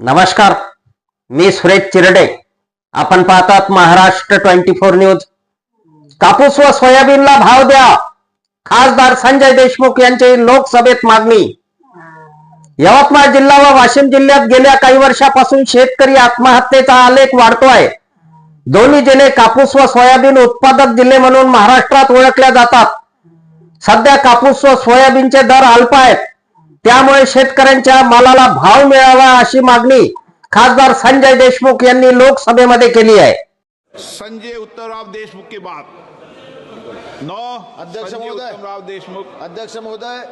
नमस्कार मी सुरेश चिरडे. आपण पाहतात महाराष्ट्र ट्वेंटी फोर न्यूज. कापूस व सोयाबीनला भाव द्या. खासदार संजय देशमुख यांची लोकसभेत मागणी. यवतमाळ जिल्हा व वाशिम जिल्ह्यात गेल्या काही वर्षापासून शेतकरी आत्महत्येचा आलेख वाढतोय. दोन्ही जिल्हे कापूस व सोयाबीन उत्पादक जिल्हे म्हणून महाराष्ट्रात ओळखल्या जातात. सध्या कापूस व सोयाबीनचे दर अल्प आहेत. त्यामुळे शेतकऱ्यांच्या मालाला भाव मिळावा अशी मागणी खासदार संजय देशमुख यांनी लोकसभेमध्ये केली आहे. संजय उत्तमराव देशमुख की बात। नौ अध्यक्ष महोदय. उत्तमराव देशमुख। अध्यक्ष महोदय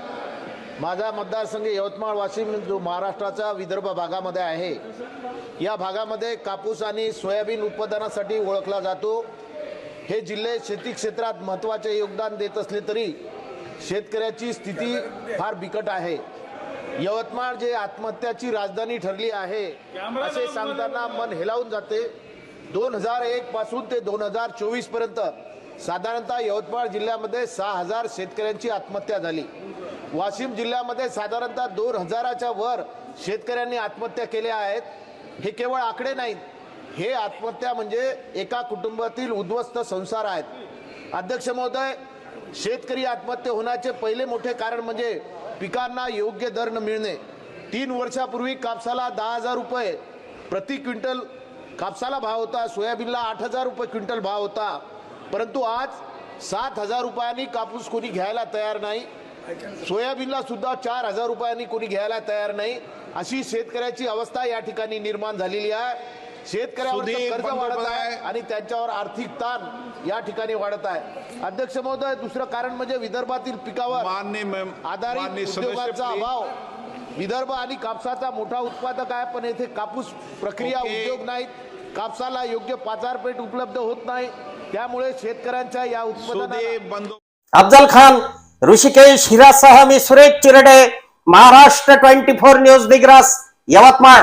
माझा मतदारसंघ यवतमाळ वाशिम जो महाराष्ट्राचा विदर्भ भागामध्ये आहे या भागामध्ये कापूस आणि सोयाबीन उत्पादनासाठी ओळखला जातो. हे जिल्हे शेती क्षेत्रात महत्त्वाचे योगदान देत असले तरी शेतकऱ्याची स्थिती फार बिकट आहे. यवतमाळ जे आत्महत्याची राजधानी ठरली आहे असे सांगताना मन हेलावून जाते. दोन हजार एक पासून ते दोन हजार चोवीसपर्यंत साधारणतः यवतमाळ जिल्ह्यामध्ये सहा हजार शेतकऱ्यांची आत्महत्या झाली. वाशिम जिल्ह्यामध्ये साधारणतः दोन हजाराच्या वर शेतकऱ्यांनी आत्महत्या केल्या आहेत. हे केवळ आकडे नाहीत. हे आत्महत्या म्हणजे एका कुटुंबातील उद्ध्वस्त संसार आहेत. अध्यक्ष महोदय शेतकरी आत्महत्या होण्याचे पहिले मोठे कारण म्हणजे पिकांना योग्य दर न मिळणे. तीन वर्षापूर्वी कापसाला दहा हजार रुपये प्रति क्विंटल कापसाला भाव होता सोयाबीनला आठ हजार रुपये क्विंटल भाव होता. परंतु आज सात हजार रुपयांनी कापूस कोणी घ्यायला तयार नाही. सोयाबीनला सुद्धा चार हजार रुपयांनी कोणी घ्यायला तयार नाही. अशी शेतकऱ्याची अवस्था या ठिकाणी निर्माण झालेली आहे. शेतकऱ्यावर कर्ज वाढत आहे. आणि त्यांच्यावर आर्थिक ताण या ठिकाणी वाढत आहे अध्यक्ष महोदय दुसरं कारण म्हणजे विदर्भातील पिकावर आधारित उद्योगाचा. अभाव विदर्भ आणि कापसाचा मोठा उत्पादक आहे पण येथे कापूस प्रक्रिया. उद्योग नाहीत कापसाला योग्य बाजारपेठ उपलब्ध होत नाही त्यामुळे शेतकऱ्यांच्या या बंदो अफजल खान ऋषिकेश हिरासह मी Suresh Chirde Maharashtra twenty four news Digras Yavatmal